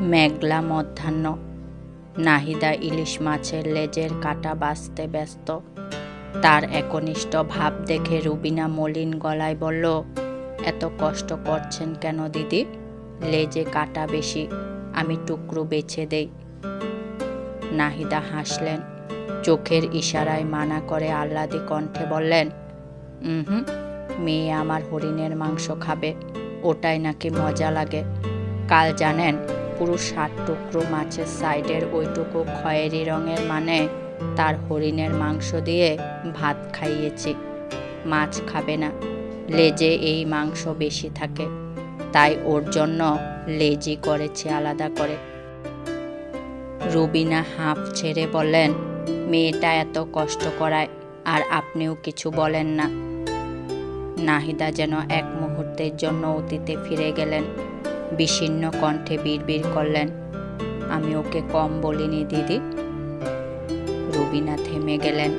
মেঘলা মধ্যাহ্ন। নাহিদা ইলিশ মাছের লেজের কাটা বাঁচতে ব্যস্ত। তার একনিষ্ঠ ভাব দেখে রুবিনা মলিন গলায় বলল, এত কষ্ট করছেন কেন দিদি? লেজে কাটা বেশি, আমি টুকরো বেছে দেই। নাহিদা হাসলেন, চোখের ইশারায় মানা করে আহ্লাদি কণ্ঠে বললেন হুম, মেয়ে আমার হরিণের মাংস খাবে, ওটাই নাকি মজা লাগে। কাল জানেন পুরো সাত টুকরো মাছের সাইডের ওইটুকু খয়েরি রঙের মানে তার হরিণের মাংস দিয়ে ভাত খাইয়েছি। মাছ খাবে না, লেজে এই মাংস বেশি থাকে, তাই ওর জন্য লেজি করেছে আলাদা করে। রুবিনা হাঁপ ছেড়ে বলেন মেয়েটা এত কষ্ট করায়, আর আপনিও কিছু বলেন না। নাহিদা যেন এক মুহূর্তের জন্য অতীতে ফিরে গেলেন। বিষণ্ণ কণ্ঠে বিড়বিড় করলেন। আমি ওকে কম বলিনি, দিদি। রুবিনা থেমে গেলেন।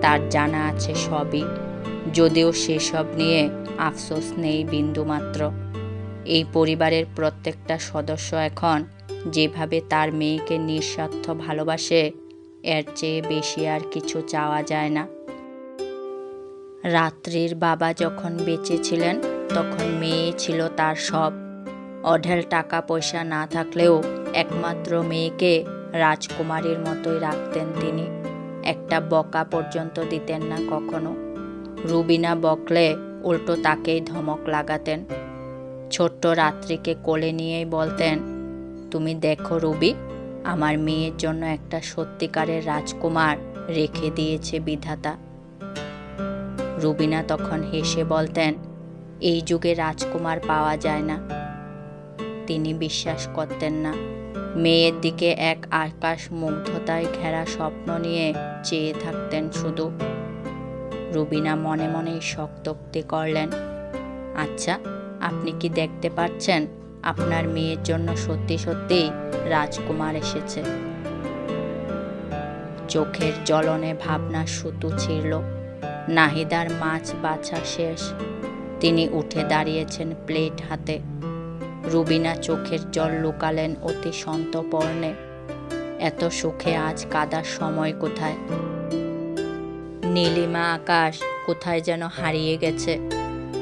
তার জানা আছে সবই। যদিও সেসব নিয়ে আফসোস নেই বিন্দুমাত্র। এই পরিবারের প্রত্যেকটা সদস্য এখন যেভাবে তার মেয়েকে নিঃস্বার্থ ভালোবাসে, এর চেয়ে বেশি আর কিছু চাওয়া যায় না। রাত্রির বাবা যখন বেঁচে ছিলেন, তখন মেয়ে ছিল তার সব অঢেল টাকা পয়সা না থাকলেও একমাত্র মেয়েকে রাজকুমারীর মতোই রাখতেন তিনি। একটা বকা পর্যন্ত দিতেন না কখনো। রুবিনা বকলে উল্টো তাকেই ধমক লাগাতেন। ছোট্ট রাত্রিকে কোলে নিয়েই বলতেন, তুমি দেখো রুবি, আমার মেয়ের জন্য একটা সত্যিকারের রাজকুমার রেখে দিয়েছে বিধাতা। রুবিনা তখন হেসে বলতেন, এই যুগে রাজকুমার পাওয়া যায় না। তিনি বিশ্বাস করতেন না। মেয়ের দিকে এক আকাশ মুগ্ধতায় ঘেরা স্বপ্ন নিয়ে চেয়ে থাকতেন শুধু। রুবিনা মনে মনেই শক্তোক্তি করলেন আচ্ছা আপনি কি দেখতে পাচ্ছেন? আপনার মেয়ের জন্য সত্যি সত্যি রাজকুমার এসেছে। চোখের জ্বলনে ভাবনা সুতু ছিঁড়ল। নাহিদার মাছ বাছা শেষ। তিনি উঠে দাঁড়িয়েছেন প্লেট হাতে। রুবিনা চোখের জল লুকালেন অতি সন্তপর্ণে। এত সুখে আজ কাদার সময় কোথায়? নীলিমা আকাশ কোথায় যেন হারিয়ে গেছে,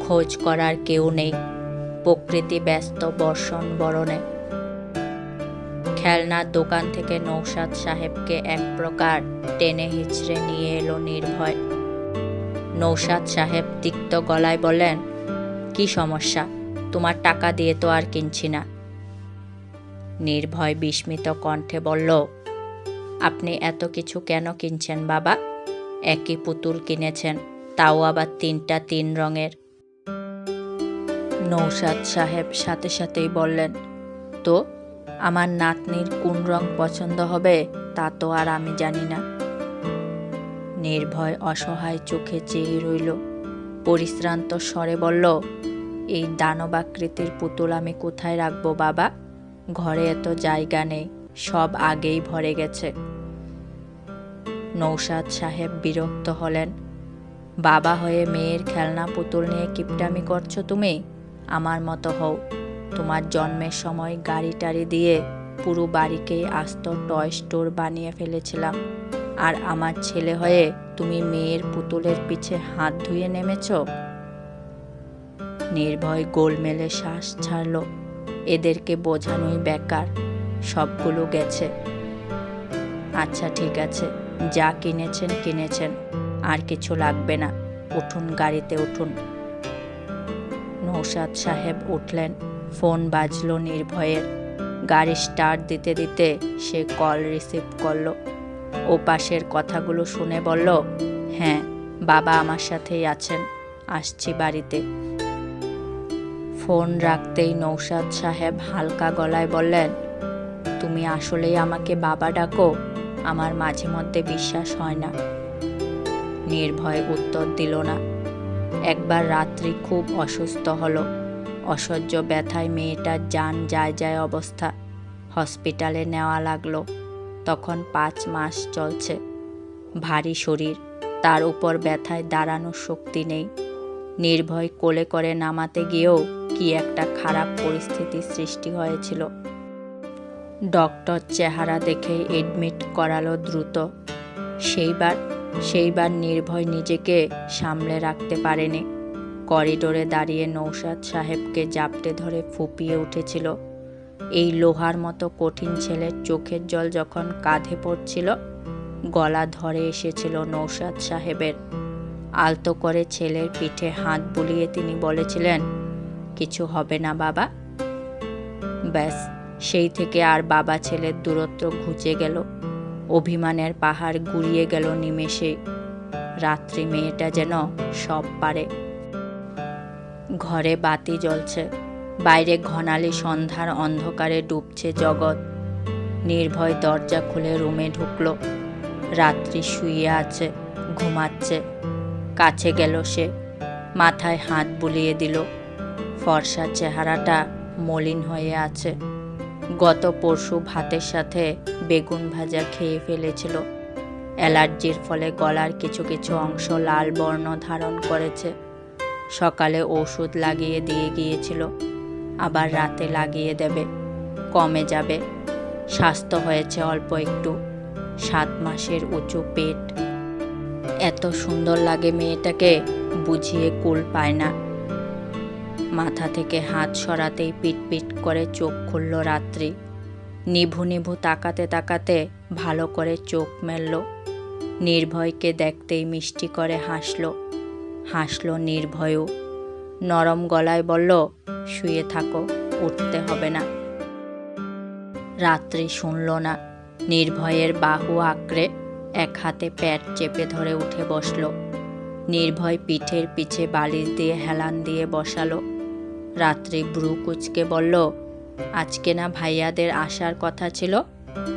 খোঁজ করার কেউ নেই, প্রকৃতি ব্যস্ত বর্ষণ বরণে। খেলনার দোকান থেকে নৌসাদ সাহেবকে এক প্রকার টেনে হিচড়ে নিয়ে এলো নির্ভয়। নৌসাদ সাহেব তিক্ত গলায় বলেন কি সমস্যা? তোমার টাকা দিয়ে তো আর কিনছি না। নির্ভয় বিস্মিত কণ্ঠে বলল, আপনি এত কিছু কেন কিনছেন বাবা? একই পুতুল কিনেছেন, তাও আবার তিনটা তিন রঙের। নৌসাদ সাহেব সাথে সাথেই বললেন, তো, আমার নাতনির কোন রং পছন্দ হবে তা তো আর আমি জানি না। নির্ভয় অসহায় চোখে চেয়ে রইল, পরিশ্রান্ত স্বরে বলল এই দানবাকৃতির পুতুল আমি কোথায় রাখব, বাবা? ঘরে এত জায়গা নেই, সব আগেই ভরে গেছে। নৌসাদ সাহেব বিরক্ত হলেন। বাবা হয়ে মেয়ের খেলনা পুতুল নিয়ে কিপটামি করছ তুমি? আমার মতো হও। তোমার জন্মের সময় গাড়ি টাড়ি দিয়ে পুরো বাড়িকেই আস্ত টয় স্টোর বানিয়ে ফেলেছিলাম। আর আমার ছেলে হয়ে তুমি মেয়ের পুতুলের পিছে হাত ধুয়ে নেমেছ? নির্ভয় গোলমেলে শ্বাস ছাড়ল। এদেরকে বোঝানোই বেকার, সবগুলো গেছে। আচ্ছা ঠিক আছে, যা কিনেছেন কিনেছেন, আর কিছু লাগবে না, উঠুন, গাড়িতে উঠুন। নৌসাদ সাহেব উঠলেন, ফোন বাজলো নির্ভয়ের। গাড়ি স্টার্ট দিতে দিতে সে কল রিসিভ করল। ও পাশের কথাগুলো শুনে বলল হ্যাঁ বাবা আমার সাথেই আছেন, আসছি বাড়িতে। ফোন রাখতেই নৌসাদ সাহেব হালকা গলায় বললেন, তুমি আসলেই আমাকে বাবা ডাকো, আমার মাঝে মধ্যে বিশ্বাস হয় না। নির্ভয় উত্তর দিল না। একবার রাত্রি খুব অসুস্থ হলো। অসহ্য ব্যথায় মেয়েটার যান যায় যায় অবস্থা। হসপিটালে নেওয়া লাগল। তখন পাঁচ মাস চলছে। ভারী শরীর, তার উপর ব্যথায় দাঁড়ানোর শক্তি নেই। নির্ভয় কোলে করে নামাতে গিয়েও কি একটা খারাপ পরিস্থিতির সৃষ্টি হয়েছিল। ডক্টর চেহারা দেখে এডমিট করালো দ্রুত। সেইবার সেইবার নির্ভয় নিজেকে সামলে রাখতে পারেনি। করিডোরে দাঁড়িয়ে নৌসাদ সাহেবকে জাপটে ধরে ফুপিয়ে উঠেছিল। এই লোহার মতো কঠিন ছেলের চোখের জল যখন কাঁধে পড়ছিল, গলা ধরে এসেছিল নৌসাদ সাহেবের। আলতো করে ছেলের পিঠে হাত বুলিয়ে তিনি বলেছিলেন, কিছু হবে না বাবা। ব্যাস, সেই থেকে আর বাবা ছেলের দূরত্ব ঘুচে গেল। অভিমানের পাহাড় গুড়িয়ে গেল নিমেষে। রাত্রি মেয়েটা যেন সব পারে। ঘরে বাতি জ্বলছে। বাইরে ঘনালি সন্ধ্যার অন্ধকারে ডুবছে জগৎ। নির্ভয় দরজা খুলে রুমে ঢুকলো। রাত্রি শুয়ে আছে, ঘুমাচ্ছে। কাছে গেল সে। মাথায় হাত বুলিয়ে দিল। ফর্সা চেহারাটা মলিন হয়ে আছে। গত পরশু ভাতের সাথে বেগুন ভাজা খেয়ে ফেলেছিল। অ্যালার্জির ফলে গলার কিছু কিছু অংশ লাল বর্ণ ধারণ করেছে। সকালে ওষুধ লাগিয়ে দিয়ে গিয়েছিল। আবার রাতে লাগিয়ে দেবে। কমে যাবে। স্বাস্থ্য হয়েছে অল্প একটু। সাত মাসের উঁচু পেট। এত সুন্দর লাগে মেয়েটাকে, বুঝিয়ে কুল পায় না। মাথা থেকে হাত সরাতেই পিট পিট করে চোখ খুলল রাত্রি। নিভু নিভু তাকাতে তাকাতে ভালো করে চোখ মেলল। নির্ভয়কে দেখতেই মিষ্টি করে হাসল। হাসলো নির্ভয়ও। নরম গলায় বলল, শুয়ে থাকো, উঠতে হবে না। রাত্রি শুনল না। নির্ভয়ের বাহু আঁকড়ে এক হাতে প্যাট চেপে ধরে উঠে বসল। নির্ভয় পিঠের পিছে বালিশ দিয়ে হেলান দিয়ে বসালো। রাত্রি ব্রু কুচকে বলল, আজকে না ভাইয়াদের আসার কথা ছিল?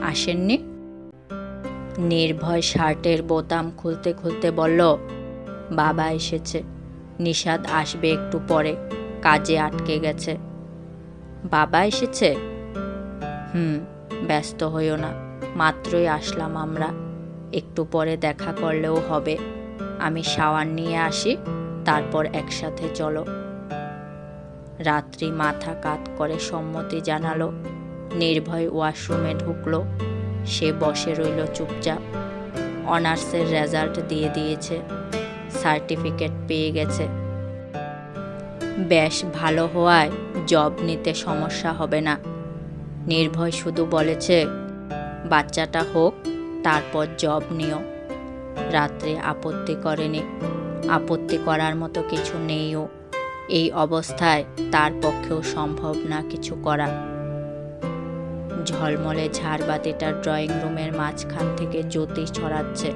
আসেননি? নির্ভয় শার্টের বোতাম খুলতে খুলতে বলল, বাবা এসেছে। নিষাদ আসবে একটু পরে। কাজে আটকে গেছে। বাবা এসেছে? হুম, ব্যস্ত হইও না। মাত্রই আসলাম আমরা। একটু পরে দেখা করলেও হবে। আমি শাওয়ার নিয়ে আসি, তারপর একসাথে চলো। রাত্রি মাথা কাত করে সম্মতি জানালো। নির্ভয় ওয়াশরুমে ঢুকলো। সে বসে রইল চুপচাপ। অনার্সের রেজাল্ট দিয়ে দিয়েছে। সার্টিফিকেট পেয়ে গেছে। বেশ, ভালো হওয়ায় জব নিতে সমস্যা হবে না। নির্ভয় শুধু বলেছে, বাচ্চাটা হোক তারপর জব নিও। রাত্রে আপত্তি করেনি। আপত্তি করার মতো কিছু নেইও। এই অবস্থায় তার পক্ষেও সম্ভব না কিছু করা। ঝলমলে ঝাড়বাতিটার ড্রয়িং রুমের মাঝখান থেকে জ্যোতি ছড়াচ্ছে।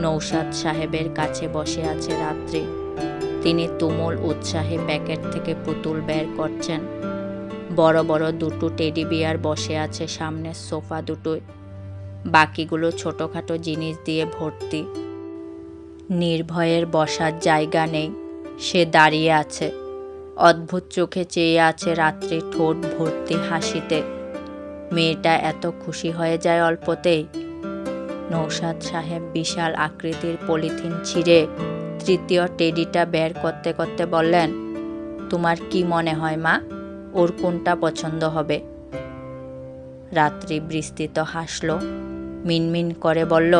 নৌসাদ সাহেবের কাছে বসে আছে রাত্রি। তিনি তুমুল উৎসাহে প্যাকেট থেকে পুতুল বের করছেন। বড় বড় দুটো টেডি বিয়ার বসে আছে সামনের সোফা দুটোয়। বাকিগুলো ছোটোখাটো জিনিস দিয়ে ভর্তি। নির্ভয়ের বসার জায়গা নেই, সে দাঁড়িয়ে আছে। অদ্ভুত চোখে চেয়ে আছে রাত্রি ঠোঁট ভর্তি হাসিতে। মেয়েটা এত খুশি হয়ে যায় অল্পতেই। নৌসাদ সাহেব বিশাল আকৃতির পলিথিন ছিঁড়ে তৃতীয় টেডিটা বের করতে করতে বললেন, তোমার কি মনে হয় মা, ওর কোনটা পছন্দ হবে? রাত্রি বিস্তৃত হাসল। মিনমিন করে বলল,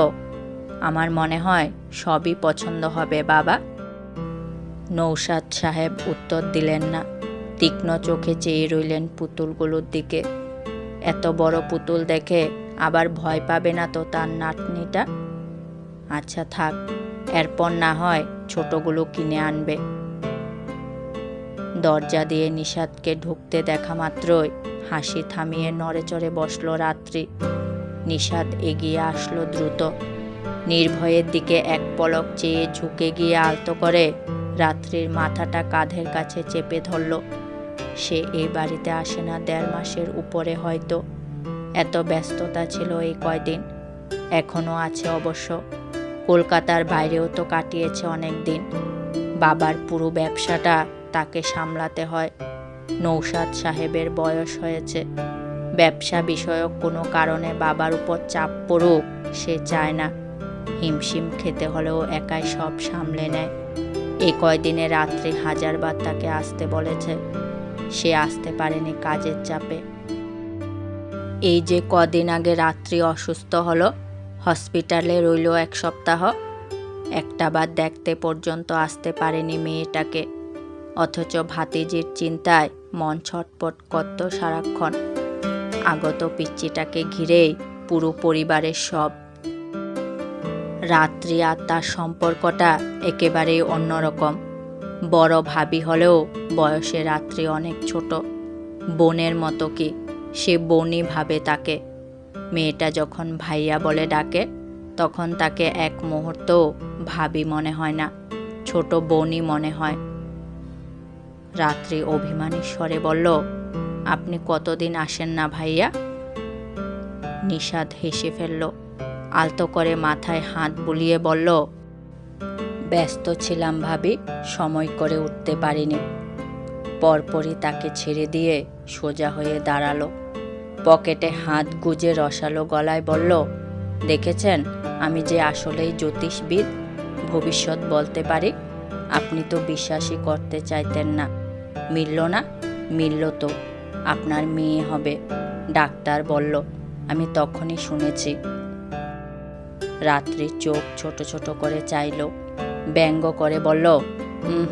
আমার মনে হয় সবই পছন্দ হবে, বাবা। নৌসাদ সাহেব উত্তর দিলেন না। তীক্ষ্ণ চোখে চেয়ে রইলেন পুতুলগুলোর দিকে। এত বড় পুতুল দেখে আবার ভয় পাবে না তো তার নাতনিটা? আচ্ছা থাক, এরপর না হয় ছোটগুলো কিনে আনবে। দরজা দিয়ে নিষাদকে ঢুকতে দেখা মাত্রই হাসি থামিয়ে নড়েচড়ে বসল রাত্রি। নিষাদ এগিয়ে আসলো দ্রুত। নির্ভয়ের দিকে এক পলক চেয়ে ঝুঁকে গিয়ে আলতো করে রাত্রির মাথাটা কাঁধের কাছে চেপে ধরল। সে এই বাড়িতে আসে না দেড় মাসের উপরে হয়তো। এত ব্যস্ততা ছিল এই কয়দিন। এখনও আছে অবশ্য। কলকাতার বাইরেও তো কাটিয়েছে অনেক দিন। বাবার পুরো ব্যবসাটা তাকে সামলাতে হয়। নৌসাদ সাহেবের বয়স হয়েছে। ব্যবসা বিষয়ক কোনো কারণে বাবার উপর চাপ পড়ুক, সে চায় না। হিমশিম খেতে হলেও একাই সব সামলে নেয়। এই কয়দিনে রাত্রি হাজারবার তাকে আসতে বলেছে। সে আসতে পারেনি কাজের চাপে। এই যে কদিন আগে রাত্রি অসুস্থ হলো, হসপিটালে রইল এক সপ্তাহ, একটা বার দেখতে পর্যন্ত আসতে পারেনি মেয়েটাকে। অথচ ভাতিজির চিন্তায় মন ছটপট করত সারাক্ষণ। আগত পিচ্চিটাকে ঘিরেই পুরো পরিবারের সব। রাত্রি আর তার সম্পর্কটা একেবারেই অন্যরকম। বড় ভাবি হলেও বয়সে রাত্রি অনেক ছোট। বোনের মতো কি, সে বোনই ভাবে তাকে। মেয়েটা যখন ভাইয়া বলে ডাকে, তখন তাকে এক মুহূর্তও ভাবি মনে হয় না, ছোট বোনই মনে হয়। রাত্রি অভিমানী স্বরে বলল আপনি কতদিন আসেন না ভাইয়া? নিষাদ হেসে ফেলল, আলতো করে মাথায় হাত বুলিয়ে বলল, ব্যস্ত ছিলাম ভাবি, সময় করে উঠতে পারিনি। পরপরই তাকে ছেড়ে দিয়ে সোজা হয়ে দাঁড়াল। পকেটে হাত গুজে রসালো গলায় বলল, দেখেছেন, আমি যে আসলেই জ্যোতিষবিদ, ভবিষ্যৎ বলতে পারি, আপনি তো বিশ্বাসই করতে চাইতেন না। মিলল না, মিলল তো। আপনার মেয়ে হবে, ডাক্তার বলল। আমি তখনই শুনেছি। রাত্রি চোখ ছোট ছোট করে চাইল। ব্যঙ্গ করে বলল হুম,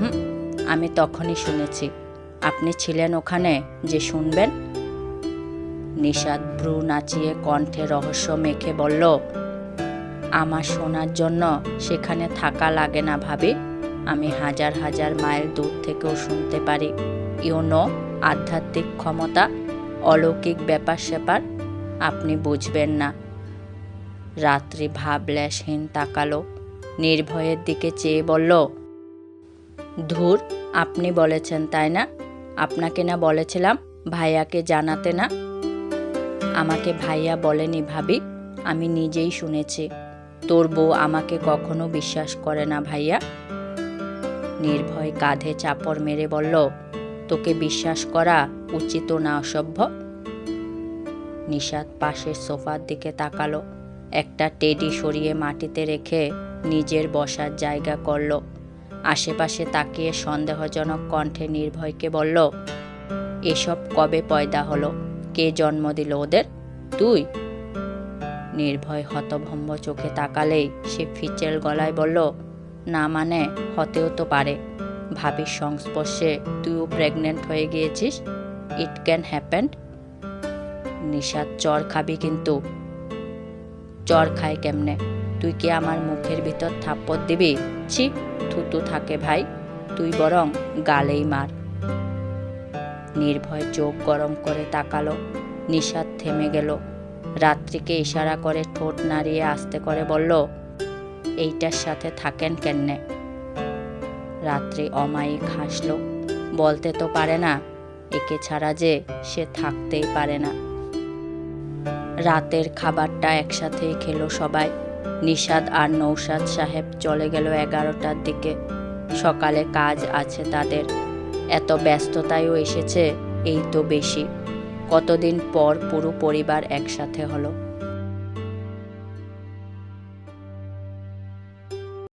আমি তখনই শুনেছি। আপনি ছিলেন ওখানে, যে শুনবেন? নিষাদ ভ্রু নাচিয়ে কণ্ঠে রহস্য মেখে বলল, আমার শোনার জন্য সেখানে থাকা লাগে না ভাবি। আমি হাজার হাজার মাইল দূর থেকেও শুনতে পারি। ইউনো আধ্যাত্মিক ক্ষমতা, অলৌকিক ব্যাপার স্যাপার আপনি বুঝবেন না। রাত্রি ভাবলেশহীন তাকালো, নির্ভয়ের দিকে চেয়ে বলল, ধুর, আপনি বলেছেন, তাই না? আপনাকে না বলেছিলাম ভাইয়াকে জানাতে না? আমাকে ভাইয়া বলেনি ভাবি, আমি নিজেই শুনেছি। তোর বউ আমাকে কখনো বিশ্বাস করে না ভাইয়া? নির্ভয় কাঁধে চাপড় মেরে বলল তোকে বিশ্বাস করা উচিত না অসভ্য? নিষাদ পাশের সোফার দিকে তাকালো, একটা টেডি সরিয়ে মাটিতে রেখে নিজের বসার জায়গা করল। আশেপাশে তাকিয়ে সন্দেহজনক কণ্ঠে নির্ভয়কে বলল, এসব কবে পয়দা হলো? কে জন্ম দিল ওদের? তুই? নির্ভয় হতভম্ব চোখে তাকালেই সে ফিচেল গলায় বলল, না মানে হতেও তো পারে। ভাবির সংস্পর্শে তুইও প্রেগনেন্ট হয়ে গিয়েছিস। ইট ক্যান হ্যাপেন নিশাদ চর খাবি কিন্তু। চর খায় কেমনে? তুই কি আমার মুখের ভিতর থাপ্পড় দিবি? ছি, থুতু থাকে ভাই। তুই বরং গালেই মার। নির্ভয় চোখ গরম করে তাকালো। নিষাদ থেমে গেল। রাত্রিকে ইশারা করে ঠোঁট নাড়িয়ে আস্তে করে বলল, এইটার সাথে থাকেন কেন্নে রাত্রি অমায়িক হাসল। বলতে তো পারে না, একে ছাড়া যে সে থাকতেই পারে না। রাতের খাবারটা একসাথেই খেলো সবাই। নিষাদ আর নৌসাদ সাহেব চলে গেল এগারোটার দিকে। সকালে কাজ আছে তাদের। এত ব্যস্ততায়ও এসেছে, এই তো বেশি। কতদিন পর পুরো পরিবার একসাথে হলো।